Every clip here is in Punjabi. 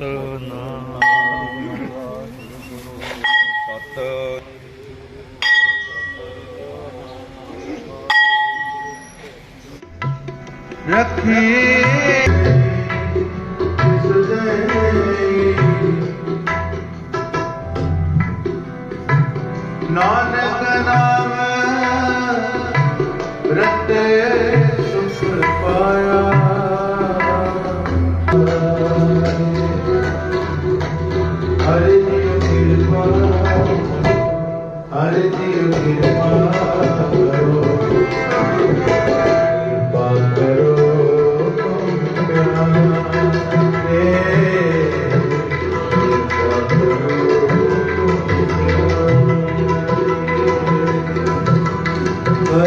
ਸਤਨਾਮ। ਸਤ ਨਾਨਕ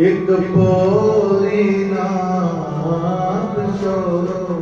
ਇੱਕ ਪੋਰੀ ਨਾਮ ਛੋੜੋ।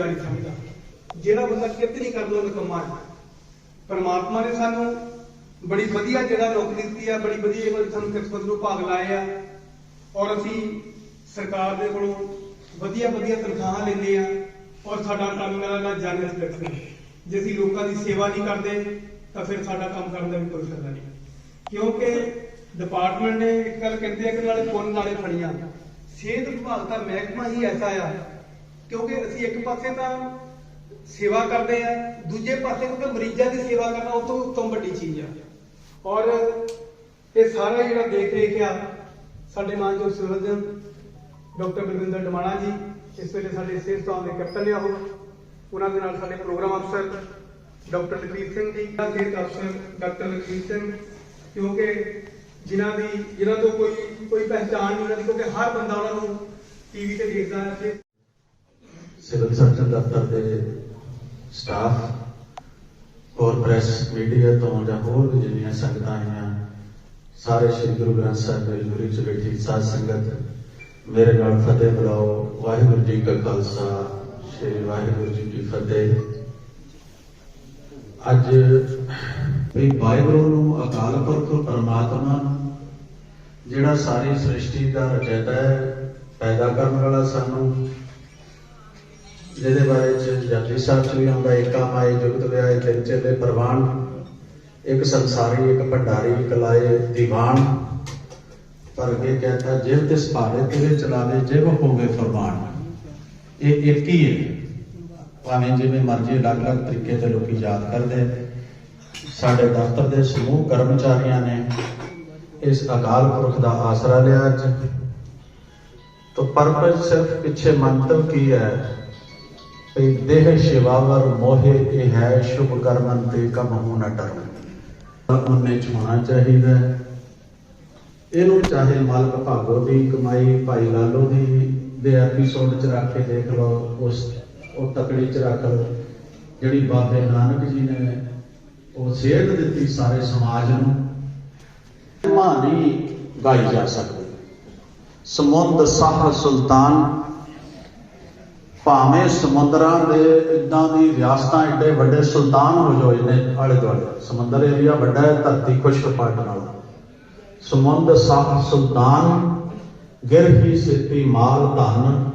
ਪਰਮਾਤਮਾ ਸਮਝਦਾ ਜਿਹੜਾ ਬੰਦਾ ਕਿਰਤ ਨਹੀਂ ਕਰਦਾ ਉਹ ਨਿਕੰਮਾ ਹੈ ਪਰਮਾਤਮਾ ਨੇ ਸਾਨੂੰ ਬੜੀ ਵਧੀਆ ਜਿਹੜਾ ਨੌਕਰੀ ਦਿੱਤੀ ਆ, ਬੜੀ ਵਧੀਆ ਇਹ ਸਾਨੂੰ ਕਿਸਮਤ ਨੂੰ ਭਾਗ ਲਾਏ ਆ। ਔਰ ਅਸੀਂ ਸਰਕਾਰ ਦੇ ਕੋਲੋਂ ਵਧੀਆ ਵਧੀਆ ਤਨਖਾਹਾਂ ਲੈਂਦੇ ਆ, ਔਰ ਸਾਡਾ ਕੰਮ ਨਾਲ ਜਨ ਰਿਸਪੈਕਟ ਜੇ ਅਸੀਂ ਲੋਕਾਂ ਦੀ ਸੇਵਾ ਨਹੀਂ ਕਰਦੇ, ਤਾਂ ਫਿਰ ਸਾਡਾ ਕੰਮ ਕਰਨ ਦਾ ਵੀ ਕੋਈ ਫਾਇਦਾ ਨਹੀਂ। ਕਿਉਂਕਿ ਡਿਪਾਰਟਮੈਂਟ ਨੇ ਇੱਕ ਗੱਲ ਕਹਿੰਦੇ ਆ ਕਿ ਨਾਲੇ ਪੁੰਨ ਨਾਲੇ ਫੜੀਆਂ ਸਿਹਤ ਵਿਭਾਗ ਦਾ ਮਹਿਕਮਾ ਹੀ ਐਸਾ ਆ ਕਿਉਂਕਿ ਅਸੀਂ ਇੱਕ ਪਾਸੇ ਤਾਂ ਸੇਵਾ ਕਰਦੇ ਆ, ਦੂਜੇ ਪਾਸੇ ਕਿਉਂਕਿ ਮਰੀਜ਼ਾਂ ਦੀ ਸੇਵਾ ਕਰਨਾ ਉਹ ਤੋਂ ਉੱਤਮ ਵੱਡੀ ਚੀਜ਼ ਆ। ਔਰ ਇਹ ਸਾਰਾ ਜਿਹੜਾ ਦੇਖ ਰੇਖ ਆ, ਸਾਡੇ ਮਾਨਯੋਗ ਸਰਜਨ ਡਾਕਟਰ ਬਲਵਿੰਦਰ ਡਮਾਣਾ ਜੀ, ਇਸ ਵੇਲੇ ਸਾਡੇ ਸਿਹਤ ਸਟਾਫ ਦੇ ਕੈਪਟਨ ਆ ਉਹ ਉਹਨਾਂ ਦੇ ਨਾਲ ਸਾਡੇ ਪ੍ਰੋਗਰਾਮ ਅਫਸਰ ਡਾਕਟਰ ਲਖਵੀਰ ਸਿੰਘ ਜੀ ਸਿਹਤ ਅਫਸਰ ਡਾਕਟਰ ਲਖਵੀਰ ਸਿੰਘ, ਕਿਉਂਕਿ ਜਿਨ੍ਹਾਂ ਦੀ, ਜਿਨ੍ਹਾਂ ਤੋਂ ਕੋਈ ਕੋਈ ਪਹਿਚਾਣ ਨਹੀਂ ਉਹਨਾਂ ਦੀ ਕਿਉਂਕਿ ਹਰ ਬੰਦਾ ਉਹਨਾਂ ਨੂੰ ਟੀਵੀ ਤੇ ਦੇਖਦਾ ਹੈ ਸਿਵਲ ਸਰਜਨ ਦਫ਼ਤਰ ਦੇ ਸਟਾਫ ਹੋਰ ਪ੍ਰੈਸ ਮੀਡੀਆ ਤੋਂ ਜਾਂ ਹੋਰ ਵੀ ਜਿੰਨੀਆਂ ਸੰਗਤਾਂ ਆਈਆਂ, ਸਾਰੇ ਸ੍ਰੀ ਗੁਰੂ ਗ੍ਰੰਥ ਸਾਹਿਬ ਦੀ ਹਜ਼ੂਰੀ ਚ ਬੈਠੀ ਸਾਧ ਸੰਗਤ, ਮੇਰੇ ਨਾਲ ਫਤਿਹ ਬੁਲਾਓ, ਵਾਹਿਗੁਰੂ ਜੀ ਕਾ ਖਾਲਸਾ, ਸ੍ਰੀ ਵਾਹਿਗੁਰੂ ਜੀ ਕੀ ਫਤਿਹ। ਅੱਜ ਵੀ ਵਾਹਿਗੁਰੂ ਨੂੰ ਅਕਾਲ ਪੁਰਖ, ਪਰਮਾਤਮਾ ਨੂੰ ਜਿਹੜਾ ਸਾਰੀ ਸ੍ਰਿਸ਼ਟੀ ਦਾ ਰਚੈਤਾ ਹੈ, ਪੈਦਾ ਕਰਨ ਵਾਲਾ ਸਾਨੂੰ ਜਿਹਦੇ ਬਾਰੇ ਜਪਜੀ ਸਾਹਿਬ ਜੀ ਹੰਬਾ ਏਕਾ ਮਾਏ ਜੁਗਤ ਵਿਆਏ ਤਿੰਨ ਚੇਲੇ ਪ੍ਰਵਾਨ, ਇੱਕ ਸੰਸਾਰੀ, ਇੱਕ ਭੰਡਾਰੀ, ਇੱਕ ਲਾਏ ਦੀਵਾਨ। ਪਰ ਇਹ ਕਹਤਾ, ਜਿਵ ਤਿਸ ਭਾਰੇ ਤੇਰੇ ਚਲਾਵੇ, ਜਿਵ ਹੋਵੇ ਫਰਮਾਨ। ਇਹ ਇੱਕ ਹੀ ਹੈ। ਭਾਵੇਂ ਜਿਵੇਂ ਮਰਜ਼ੀ ਅਲੱਗ-ਅਲੱਗ ਤਰੀਕੇ ਤੇ ਲੋਕੀ ਯਾਦ ਕਰਦੇ ਸਾਡੇ ਦਫ਼ਤਰ ਦੇ ਸਮੂਹ ਕਰਮਚਾਰੀਆਂ ਨੇ ਇਸ ਅਕਾਲ ਪੁਰਖ ਦਾ ਆਸਰਾ ਲਿਆ ਅੱਜ। ਤਾਂ ਪਰਪਸ ਸਿਰਫ ਪਿੱਛੇ ਮੰਤਵ ਕੀ ਹੈ? ਤੇ ਦੇਹ ਸ਼ਿਵਾਵਰ ਮੋਹੇ ਇਹ ਹੈ, ਸ਼ੁਭ ਕਰਮਨ ਤੇ ਕਬਹੂ ਨਾ ਡਰੋ। ਉਹਨੇ ਛੋਣਾ ਚਾਹੀਦਾ ਇਹਨੂੰ ਚਾਹੇ ਮਾਲਕ ਭਾਗੋ ਦੀ ਕਮਾਈ, ਭਾਈ ਲਾਲੋ ਦੀ ਦੇ ਐਪੀਸੋਡ ਚ ਰੱਖ ਕੇ ਦੇਖ ਲਓ, ਉਸ ਉਹ ਤਕੜੀ ਚ ਰੱਖ ਲਓ। ਜਿਹੜੀ ਬਾਬੇ ਨਾਨਕ ਜੀ ਨੇ ਉਹ ਸੇਧ ਦਿੱਤੀ ਸਾਰੇ ਸਮਾਜ ਨੂੰ ਮਾਨੀ ਗਾਈ ਜਾ ਸਕਦੀ। ਸਮੁੰਦ ਸਾਹ ਸੁਲਤਾਨ ਭਾਵੇਂ ਸਮੁੰਦਰਾਂ ਦੇ ਇਦਾਂ ਦੀ ਰਿਆਸਤਾਂ ਏਡੇ ਵੱਡੇ ਸੁਲਤਾਨ ਹੋ ਹੋਏ ਨੇ ਆਲੇ ਦੁਆਲੇ। ਸਮੁੰਦਰ ਏਰੀਆ ਵੱਡਾ ਹੈ, ਧਰਤੀ ਖੁਸ਼ਕ ਪਾਟ ਨਾਲ। ਸਮੁੰਦ ਸਾਹ ਸੁਲਤਾਨ, ਗਿਰ ਸਿੱਤੀ ਮਾਲ ਧਨ।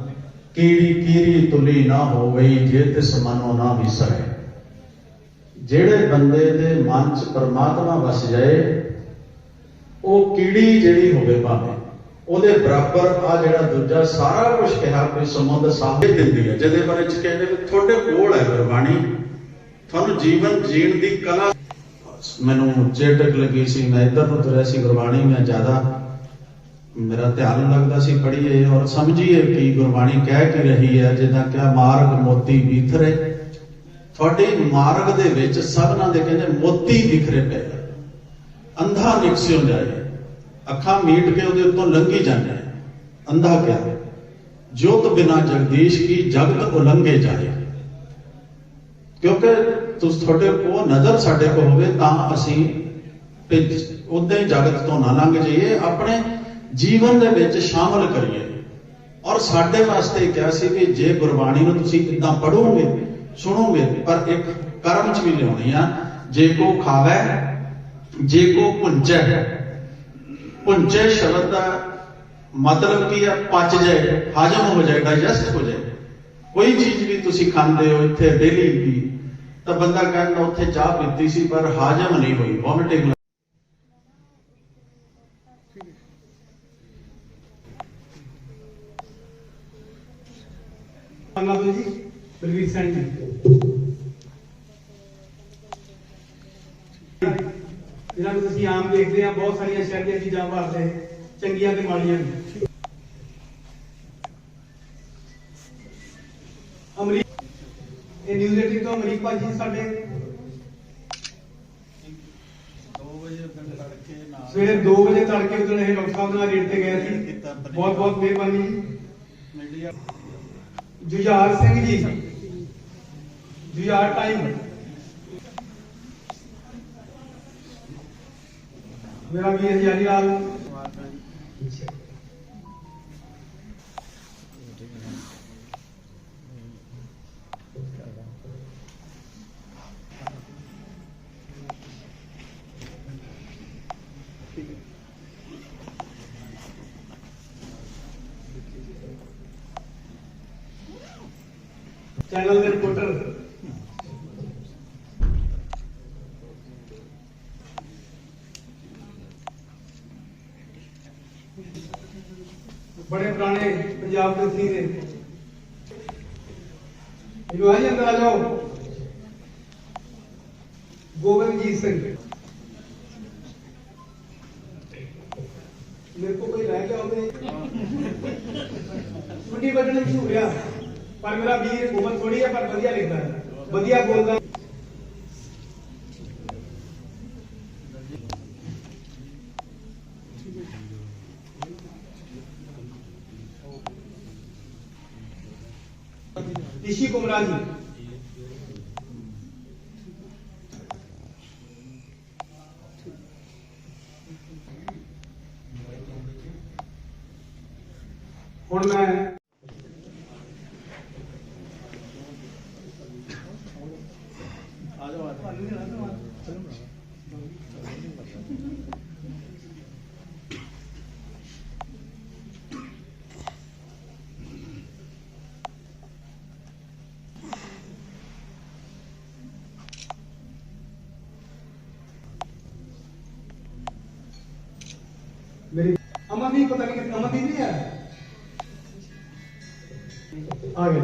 ਕੀੜੀ ਕੀਰੀ ਤੁਲੀ ਨਾ ਹੋਵੇ ਜੇ ਤਿਸ ਮਨੋ ਨਾ ਵਿਸਰੇ। ਜਿਹੜੇ ਬੰਦੇ ਦੇ ਮਨ ਚ ਪਰਮਾਤਮਾ ਵਸ ਜਾਏ, ਉਹ ਕੀੜੀ ਜਿਹੜੀ ਹੋਵੇ ਭਾਵੇਂ। ਉਹਦੇ ਬਰਾਬਰ ਆ ਜਿਹੜਾ ਦੂਜਾ ਸਾਰਾ ਕੁਝ ਕਿਹਾ ਕੋਈ ਸੰਬੰਧ ਸਾਹੇ ਦਿੰਦੀ ਹੈ। ਜਿਹਦੇ ਬਾਰੇ ਚ ਕਹਿੰਦੇ ਵੀ ਤੁਹਾਡੇ ਕੋਲ ਹੈ ਗੁਰਬਾਣੀ। ਤੁਹਾਨੂੰ ਜੀਵਨ ਜੀਣ ਦੀ ਕਲਾ ਮੈਨੂੰ ਚੇਟਕ ਲੱਗੀ ਸੀ। ਮੈਂ ਇੱਧਰ ਨੂੰ ਤੁਰਿਆ ਸੀ ਗੁਰਬਾਣੀ, ਮੈਂ ਜ਼ਿਆਦਾ ਮੇਰਾ ਧਿਆਨ ਲੱਗਦਾ ਸੀ ਪੜ੍ਹੀਏ ਔਰ ਸਮਝੀਏ ਕਿ ਗੁਰਬਾਣੀ ਕਹਿ ਕੀ ਰਹੀ ਹੈ। ਜਿੱਦਾਂ ਕਿ ਮਾਰਗ ਮੋਤੀ ਵਿਖਰੇ ਤੁਹਾਡੇ ਮਾਰਗ ਦੇ ਵਿੱਚ ਸਭਨਾਂ ਦੇ ਕਹਿੰਦੇ ਮੋਤੀ ਵਿਖਰੇ ਪਏ। ਅੰਧਾ ਨਿਕਸਿਓ ਜਾਏ। ਅੱਖਾਂ ਮੀਟ ਕੇ ਉਹਦੇ ਉੱਤੋਂ ਲੰਘੀ ਜਾਂਦੇ ਆ। ਅੰਧਾ ਕਿਆ? ਜੋਤ ਬਿਨਾ ਜਗਦੀਸ਼ ਕੀ ਜਗਤ ਉਲੰਘੇ ਜਾਏ? ਕਿਉਂਕਿ ਤੁਸ ਤੁਹਾਡੇ ਕੋਲ ਨਜ਼ਰ ਸਾਡੇ ਕੋਲ ਹੋਵੇ ਤਾਂ ਅਸੀਂ ਉਦਾਂ ਹੀ ਜਗਤ ਤੋਂ ਨਾ ਲੰਘ ਜਾਈਏ, ਆਪਣੇ ਜੀਵਨ ਦੇ ਵਿੱਚ ਸ਼ਾਮਲ ਕਰੀਏ। ਔਰ ਸਾਡੇ ਵਾਸਤੇ ਕਿਹਾ ਸੀ ਕਿ ਜੇ ਗੁਰਬਾਣੀ ਨੂੰ ਤੁਸੀਂ ਇਦਾਂ ਪੜੋਗੇ ਸੁਣੋਗੇ, ਪਰ ਇੱਕ ਕਰਮ ਚ ਵੀ ਲਿਆਉਣੀ ਆ। ਜੇ ਕੋ ਖਾਵੇ, ਜੇ ਕੋ ਪੁੰਚੈ ਪੁੰਚੈ ਸ਼ਬਦ ਦਾ ਮਤਲਬ ਕੀ ਹੈ ਪਚ ਜਾਏ, ਹਜਮ ਹੋ ਜਾਏ ਡਾਈਜੈਸਟ ਹੋ ਜਾਏ। ਕੋਈ ਚੀਜ਼ ਵੀ ਤੁਸੀਂ ਖਾਂਦੇ ਹੋ ਇੱਥੇ ਡੇਲੀ ਵੀ, ਤਾਂ ਬੰਦਾ ਕਹਿੰਦਾ ਉੱਥੇ ਚਾਹ ਪੀਤੀ ਸੀ, ਪਰ ਹਾਜ਼ਮ ਨਹੀਂ ਹੋਈ ਵੋਮਿਟਿੰਗ ਨਾਮ ਜੀ ਬਲਵੀਰ ਸਿੰਘ ਜੀ ਇਹਨਾਂ ਨੂੰ ਤੁਸੀਂ ਆਮ ਦੇਖਦੇ ਆ ਬਹੁਤ ਸਾਰੀਆਂ ਸ਼ਹਿਰੀਆਂ ਚੀਜ਼ਾਂ ਵਾਸਤੇ, ਚੰਗੀਆਂ ਤੇ ਮਾੜੀਆਂ ਨੇ ਅਮਰੀਕ ਇਹ ਨਿਊਜ਼ ਏਟੀਨ ਤੋਂ ਅਮਰੀਕ ਭਾਜੀ ਸਾਡੇ 2 ਵਜੇ ਤੜਕੇ ਨਾਲ ਸਵੇਰੇ 2 ਵਜੇ ਤੜਕੇ ਉਦੋਂ ਇਹ ਡਾਕਟਰ ਸਾਹਿਬ ਨਾਲ ਰੇਟ ਤੇ ਗਏ ਸੀ। ਬਹੁਤ ਬਹੁਤ ਮਿਹਰਬਾਨੀ ਮੀਡੀਆ ਜੁਝਾਰ ਸਿੰਘ ਜੀ, ਜੁਝਾਰ ਟਾਈਮ ਮੇਰਾ ਵੀਰ ਹਜ਼ਾਰੀ ਲਾਲ। ਚੈਨਲ ਦੇ ਰਿਪੋਰਟਰ ਬੜੇ ਪੁਰਾਣੇ ਪੰਜਾਬ ਦੇ ਸੀ ਦੇ ਇਹਨੂੰ ਆਈ ਅੰਦਰ ਆ ਜਾਓ ਗੋਬਿੰਦਜੀਤ ਸਿੰਘ। ਮੇਰੇ ਕੋ ਕੋਈ ਰਹਿ ਗਿਆ ਹੋਵੇ। ਛੁੱਟੀ ਵੱਢਣ ਦੀ ਹੋਇਆ ਪਰ ਮੇਰਾ ਵੀਰ ਉਮਰ ਥੋੜੀ ਹੈ ਪਰ ਵਧੀਆ ਲਿਖਦਾ ਹੈ। ਵਧੀਆ ਬੋਲਦਾ ਰਿਸ਼ੀ ਕੁਮਰਾ ਜੀ ਹੁਣ ਮੈਂ ਆ ਜਾਓ ਆ ਜਾਓ ਮੇਰੀ ਅਮਨਦੀਪ ਆ ਗਏ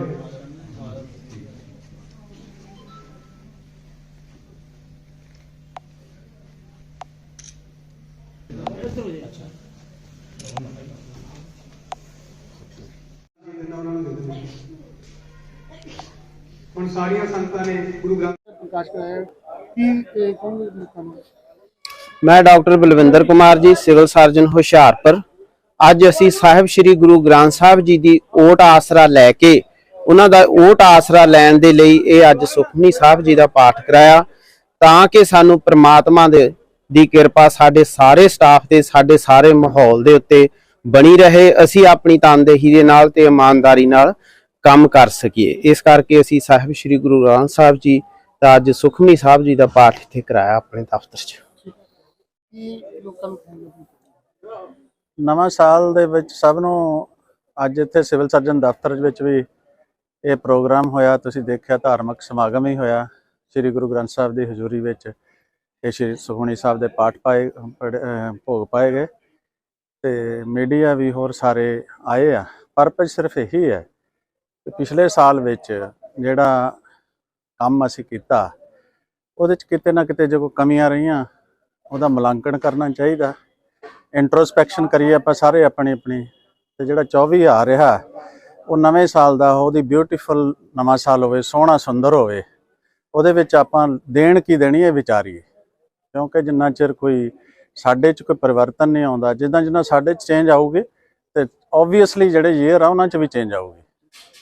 ਹੁਣ ਸਾਰੀਆਂ ਸੰਗਤਾਂ ਨੇ ਗੁਰੂ ਗ੍ਰੰਥ ਪ੍ਰਕਾਸ਼ ਕਰਾਇਆ ਕੀ ਇਹ ਕਹੋਗੇ ਲੋਕਾਂ ਨੂੰ ਮੈਂ doctor Balwinder Kumar ji civil surgeon Hoshiarpur ਅੱਜ ਅਸੀਂ ਸਾਹਿਬ ਸ੍ਰੀ ਗੁਰੂ ਗ੍ਰੰਥ ਸਾਹਿਬ ਜੀ ਦੀ ਓਟ ਆਸਰਾ ਲੈ ਕੇ ਉਹਨਾਂ ਦਾ ਓਟ ਆਸਰਾ ਲੈਣ ਦੇ ਲਈ ਇਹ ਅੱਜ ਸੁਖਮਨੀ ਸਾਹਿਬ ਜੀ ਦਾ ਪਾਠ ਕਰਾਇਆ। ਤਾਂ ਕਿ ਸਾਨੂੰ ਪ੍ਰਮਾਤਮਾ ਦੇ, ਦੀ ਕਿਰਪਾ ਸਾਡੇ ਸਾਰੇ ਸਟਾਫ ਤੇ, ਸਾਡੇ ਸਾਰੇ ਮਾਹੌਲ ਦੇ ਉੱਤੇ ਬਣੀ ਰਹੇ। ਅਸੀਂ ਆਪਣੀ ਤਨਦੇਹੀ ਦੇ ਨਾਲ ਤੇ ਇਮਾਨਦਾਰੀ ਨਾਲ ਕੰਮ ਕਰ ਸਕੀਏ। ਇਸ ਕਰਕੇ ਅਸੀਂ ਸਾਹਿਬ ਸ੍ਰੀ ਗੁਰੂ ਗ੍ਰੰਥ ਸਾਹਿਬ ਜੀ ਦਾ ਅੱਜ ਸੁਖਮਨੀ ਸਾਹਿਬ ਜੀ ਦਾ ਪਾਠ ਇੱਥੇ ਕਰਾਇਆ ਆਪਣੇ ਦਫ਼ਤਰ 'ਚ। ਨਵਾਂ ਸਾਲ ਦੇ ਵਿੱਚ ਸਭ ਨੂੰ ਅੱਜ ਇੱਥੇ ਸਿਵਲ ਸਰਜਨ ਦਫ਼ਤਰ ਵਿੱਚ ਵੀ ਇਹ ਪ੍ਰੋਗਰਾਮ ਹੋਇਆ, ਤੁਸੀਂ ਦੇਖਿਆ ਧਾਰਮਿਕ ਸਮਾਗਮ ਹੀ ਹੋਇਆ ਸ੍ਰੀ ਗੁਰੂ ਗ੍ਰੰਥ ਸਾਹਿਬ ਦੀ ਹਜ਼ੂਰੀ ਵਿੱਚ, ਇਹ ਸ੍ਰੀ ਸੁਖਮਨੀ ਸਾਹਿਬ ਦੇ ਪਾਠ ਪਾਏ ਭੋਗ ਪਾਏ ਗਏ ਤੇ ਮੀਡੀਆ ਵੀ ਹੋਰ ਸਾਰੇ ਆਏ ਆ। ਪਰਪਸ ਸਿਰਫ ਇਹੀ ਹੈ ਕਿ ਪਿਛਲੇ ਸਾਲ ਵਿੱਚ ਜਿਹੜਾ ਕੰਮ ਅਸੀਂ ਕੀਤਾ, ਉਹਦੇ ਚ ਕਿਤੇ ਨਾ ਕਿਤੇ ਜੇ ਕੋਈ ਕਮੀਆਂ ਰਹੀਆਂ, ਉਹਦਾ ਮੁਲਾਂਕਣ ਕਰਨਾ ਚਾਹੀਦਾ। ਇੰਟਰੋਸਪੈਕਸ਼ਨ ਕਰੀਏ ਆਪਾਂ ਸਾਰੇ ਆਪਣੀ ਆਪਣੀ। ਤੇ ਜਿਹੜਾ 24 ਆ ਰਿਹਾ, ਉਹ ਨਵੇਂ ਸਾਲ ਦਾ, ਉਹਦੀ ਬਿਊਟੀਫੁਲ ਨਵਾਂ ਸਾਲ ਹੋਵੇ, ਸੋਹਣਾ ਸੁੰਦਰ ਹੋਵੇ, ਉਹਦੇ ਵਿੱਚ ਆਪਾਂ ਦੇਣ ਕੀ ਦੇਣੀ ਇਹ ਵਿਚਾਰੀਏ। ਕਿਉਂਕਿ ਜਿੰਨਾ ਚਿਰ ਕੋਈ ਸਾਡੇ 'ਚ ਕੋਈ ਪਰਿਵਰਤਨ ਨਹੀਂ ਆਉਂਦਾ, ਜਿੱਦਾਂ ਜਿੱਦਾਂ ਸਾਡੇ 'ਚ ਚੇਂਜ ਆਊਗੇ, ਤੇ ਆਬਵੀਅਸਲੀ ਜਿਹੜੇ ਈਅਰ ਆ, ਉਹਨਾਂ 'ਚ ਵੀ ਚੇਂਜ ਆਊਗੀ।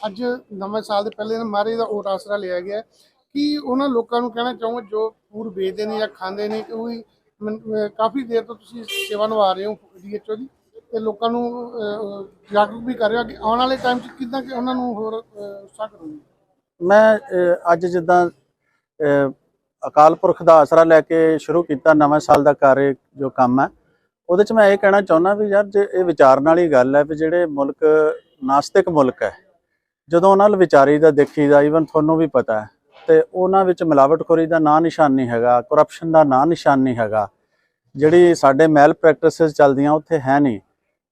ਅੱਜ ਨਵੇਂ ਸਾਲ ਦੇ ਪਹਿਲੇ ਦਿਨ ਮਹਾਰਾਜ ਦਾ ਓਟ ਆਸਰਾ ਲਿਆ ਗਿਆ ਕਿ ਉਹਨਾਂ ਲੋਕਾਂ ਨੂੰ ਕਹਿਣਾ ਚਾਹੋਗੇ, ਜੋ ਪੂਰ ਵੇਚਦੇ ਨੇ ਜਾਂ ਖਾਂਦੇ ਨੇ ਕਿ ਉਹ ਵੀ ਮਨ- ਅਹ ਕਾਫੀ ਦੇਰ ਤੋਂ ਤੁਸੀਂ ਸੇਵਾ ਨਿਭਾ ਰਹੇ ਹੋ ਡੀਐਚਓ ਦੀ ਤੇ ਲੋਕਾਂ ਨੂੰ ਅਹ, ਜਾਗਰੂਕ ਵੀ ਕਰ ਰਹੇ ਹੋ ਕਿ ਆਉਣ ਵਾਲੇ ਟਾਈਮ 'ਚ ਕਿੱਦਾਂ ਕਿ ਉਹਨਾਂ ਨੂੰ ਹੋਰ ਅਹ, ਉਤਸ਼ਾਹ ਕਰੋਗੇ? ਮੈਂ ਅਹ, ਅੱਜ ਜਿੱਦਾਂ ਅਹ, ਅਕਾਲ ਪੁਰਖ ਦਾ ਆਸਰਾ ਲੈ ਕੇ ਸ਼ੁਰੂ ਕੀਤਾ ਨਵੇਂ ਸਾਲ ਦਾ ਕਾਰਜ ਜੋ ਕੰਮ ਹੈ ਉਹਦੇ 'ਚ ਮੈਂ ਇਹ ਕਹਿਣਾ ਚਾਹੁੰਦਾ ਵੀ ਯਾਰ ਜੇ ਇਹ ਵਿਚਾਰਨ ਵਾਲੀ ਗੱਲ ਹੈ ਵੀ ਜਿਹੜੇ ਮੁਲਕ ਨਾਸਤਿਕ ਮੁਲਕ ਹੈ ਜਦੋਂ ਉਹਨਾਂ ਨਾਲ ਵਿਚਾਰੀ ਦਾ ਦੇਖੀਦਾ ਈਵਨ ਤੁਹਾਨੂੰ ਵੀ ਪਤਾ ਹੈ ਤੇ ਉਹਨਾਂ ਵਿੱਚ ਮਿਲਾਵਟਖੋਰੀ ਦਾ ਨਾਂ ਨਿਸ਼ਾਨ ਨਹੀਂ ਹੈਗਾ ਕਰਪਸ਼ਨ ਦਾ ਨਾਂ ਨਿਸ਼ਾਨ ਨਹੀਂ ਹੈਗਾ। ਜਿਹੜੀ ਸਾਡੇ ਮੈਲ ਪ੍ਰੈਕਟਿਸਿਸ ਚੱਲਦੀਆਂ ਉੱਥੇ ਹੈ ਨਹੀਂ।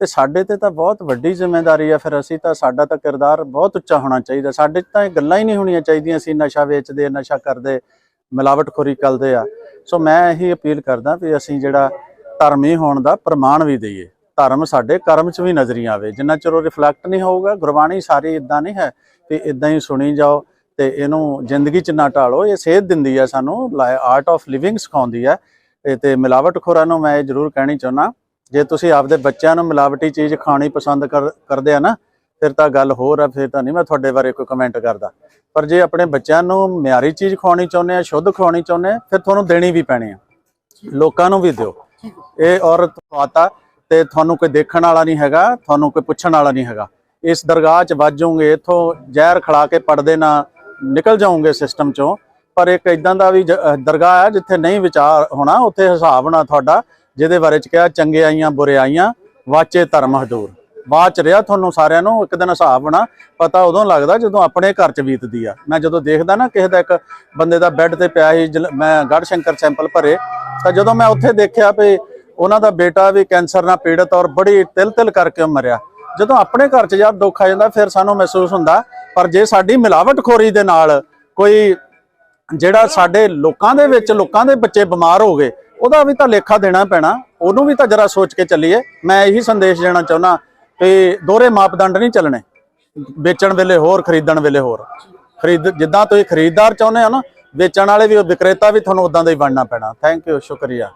ਤੇ ਸਾਡੇ ਤੇ ਤਾਂ ਬਹੁਤ ਵੱਡੀ ਜ਼ਿੰਮੇਵਾਰੀ ਆ, ਫਿਰ ਅਸੀਂ ਤਾਂ ਸਾਡਾ ਤਾਂ ਕਿਰਦਾਰ ਬਹੁਤ ਉੱਚਾ ਹੋਣਾ ਚਾਹੀਦਾ। ਸਾਡੇ 'ਚ ਤਾਂ ਇਹ ਗੱਲਾਂ ਹੀ ਨਹੀਂ ਹੋਣੀਆਂ ਚਾਹੀਦੀਆਂ ਅਸੀਂ ਨਸ਼ਾ ਵੇਚਦੇ, ਨਸ਼ਾ ਕਰਦੇ, ਮਿਲਾਵਟਖੋਰੀ ਕਰਦੇ ਆ। ਸੋ ਮੈਂ ਇਹੀ ਅਪੀਲ ਕਰਦਾ ਵੀ ਅਸੀਂ ਜਿਹੜਾ ਧਰਮੀ ਹੋਣ ਦਾ ਪ੍ਰਮਾਣ ਵੀ ਦਈਏ। ਧਰਮ ਸਾਡੇ ਕਰਮ 'ਚ ਵੀ ਨਜ਼ਰੀ ਆਵੇ। ਜਿੰਨਾ ਚਿਰ ਉਹ ਰਿਫਲੈਕਟ ਨਹੀਂ ਹੋਊਗਾ, ਗੁਰਬਾਣੀ ਸਾਰੀ ਇਦਾਂ ਨਹੀਂ ਹੈ ਕਿ ਇਦਾਂ ਹੀ ਸੁਣੀ ਜਾਓ। ਤੇ ਇਹਨੂੰ ਜ਼ਿੰਦਗੀ 'ਚ ਨਾ ਢਾਲੋ, ਇਹ ਸੇਧ ਦਿੰਦੀ ਹੈ ਸਾਨੂੰ ਆਰਟ ਆਫ ਲਿਵਿੰਗ ਸਿਖਾਉਂਦੀ ਹੈ ਤੇ- ਮਿਲਾਵਟ ਖੋਰਾਂ ਨੂੰ ਮੈਂ ਇਹ ਜ਼ਰੂਰ ਕਹਿਣੀ ਚਾਹੁੰਦਾ ਜੇ ਤੁਸੀਂ ਆਪਦੇ ਬੱਚਿਆਂ ਨੂੰ ਮਿਲਾਵਟੀ ਚੀਜ਼ ਖਾਣੀ ਪਸੰਦ ਕਰ- ਕਰਦੇ ਆ ਨਾ, ਫਿਰ ਤਾਂ ਗੱਲ ਹੋਰ ਆ, ਫਿਰ ਤਾਂ ਨਹੀਂ ਮੈਂ ਤੁਹਾਡੇ ਬਾਰੇ ਕੋਈ ਕਮੈਂਟ ਕਰਦਾ। ਪਰ ਜੇ ਆਪਣੇ ਬੱਚਿਆਂ ਨੂੰ ਮਿਆਰੀ ਚੀਜ਼ ਖਵਾਉਣੀ ਚਾਹੁੰਦੇ ਆ, ਸ਼ੁੱਧ ਖਵਾਉਣੀ ਚਾਹੁੰਦੇ ਆ, ਫਿਰ ਤੁਹਾਨੂੰ ਦੇਣੀ ਵੀ ਪੈਣੀ ਆ। ਲੋਕਾਂ ਨੂੰ ਵੀ ਦਿਓ। ਇਹ ਔਰਤ ਖਵਾਤਾ ਤੇ ਤੁਹਾਨੂੰ ਕੋਈ ਦੇਖਣ ਵਾਲਾ ਨਹੀਂ ਹੈਗਾ, ਤੁਹਾਨੂੰ ਕੋਈ ਪੁੱਛਣ ਵਾਲਾ ਨਹੀਂ ਹੈਗਾ। ਇਸ ਦਰਗਾਹ 'ਚ ਵੱਜੋਗੇ ਇਥੋਂ ਜ਼ਹਿਰ ਖੜਾ ਕੇ ਪੜਦੇ ਨਾ ਨਿਕਲ ਜਾਓਗੇ ਸਿਸਟਮ 'ਚੋਂ, ਪਰ ਇੱਕ ਇਦਾਂ ਦਾ ਵੀ ਦਰਗਾਹ ਹੈ ਜਿੱਥੇ ਨਹੀਂ ਵਿਚਾਰ ਹੋਣਾ, ਉੱਥੇ ਹਿਸਾਬ ਹੋਣਾ ਤੁਹਾਡਾ, ਜਿਹਦੇ ਬਾਰੇ ਚ ਕਿਹਾ, ਚੰਗੇ ਆਈਆਂ, ਬੁਰੇ ਆਈਆਂ, ਵਾਚੇ ਧਰਮ ਹਜ਼ੂਰ। ਬਾਅਦ ਰਿਹਾ ਤੁਹਾਨੂੰ ਸਾਰਿਆਂ ਨੂੰ, ਇੱਕ ਦਿਨ ਹਿਸਾਬ ਹੋਣਾ, ਪਤਾ ਉਦੋਂ ਲੱਗਦਾ ਜਦੋਂ ਆਪਣੇ ਘਰ ਚ ਬੀਤਦੀ ਆ। ਮੈਂ ਜਦੋਂ ਦੇਖਦਾ ਨਾ, ਕਿਸੇ ਦਾ ਇੱਕ ਬੰਦੇ ਦਾ ਬੈੱਡ ਤੇ ਪਿਆ ਸੀ, ਜਲ- ਮੈਂ ਗੜ ਸ਼ੰਕਰ ਸੈਂਪਲ ਭਰੇ, ਤਾਂ ਜਦੋਂ ਮੈਂ ਉੱਥੇ ਦੇਖਿਆ ਵੀ ਉਹਨਾਂ ਦਾ ਬੇਟਾ ਵੀ ਕੈਂਸਰ ਨਾਲ ਪੀੜਤ ਔਰ ਬੜੀ ਤਿਲ ਤਿਲ ਕਰਕੇ ਉਹ ਮਰਿਆ। ਜਦੋਂ ਆਪਣੇ ਘਰ ਚ ਯਾਰ ਦੁੱਖ ਆ ਜਾਂਦਾ, ਫਿਰ ਸਾਨੂੰ ਮਹਿਸੂਸ ਹੁੰਦਾ, ਪਰ ਜੇ ਸਾਡੀ ਮਿਲਾਵਟਖੋਰੀ ਦੇ ਨਾਲ ਕੋਈ ਜਿਹੜਾ ਸਾਡੇ ਲੋਕਾਂ ਦੇ ਵਿੱਚ ਲੋਕਾਂ ਦੇ ਬੱਚੇ ਬਿਮਾਰ ਹੋ ਗਏ, ਉਹਦਾ ਵੀ ਤਾਂ ਲੇਖਾ ਦੇਣਾ ਪੈਣਾ, ਉਹਨੂੰ ਵੀ ਤਾਂ ਜਰਾ ਸੋਚ ਕੇ ਚੱਲੀਏ। ਮੈਂ ਇਹੀ ਸੰਦੇਸ਼ ਦੇਣਾ ਚਾਹੁੰਦਾ ਕਿ ਦੋਹਰੇ ਮਾਪਦੰਡ ਨਹੀਂ ਚੱਲਣੇ, ਵੇਚਣ ਵੇਲੇ ਹੋਰ, ਖਰੀਦਣ ਵੇਲੇ ਹੋਰ। ਖਰੀਦ, ਜਿੱਦਾਂ ਤੁਸੀਂ ਖਰੀਦਦਾਰ ਚਾਹੁੰਦੇ ਹੋ ਨਾ, ਵੇਚਣ ਵਾਲੇ ਵੀ, ਵਿਕਰੇਤਾ ਵੀ ਤੁਹਾਨੂੰ ਉਦਾਂ ਦਾ ਹੀ ਬਣਨਾ ਪੈਣਾ। ਥੈਂਕ ਯੂ ਸ਼ੁਕਰੀਆ।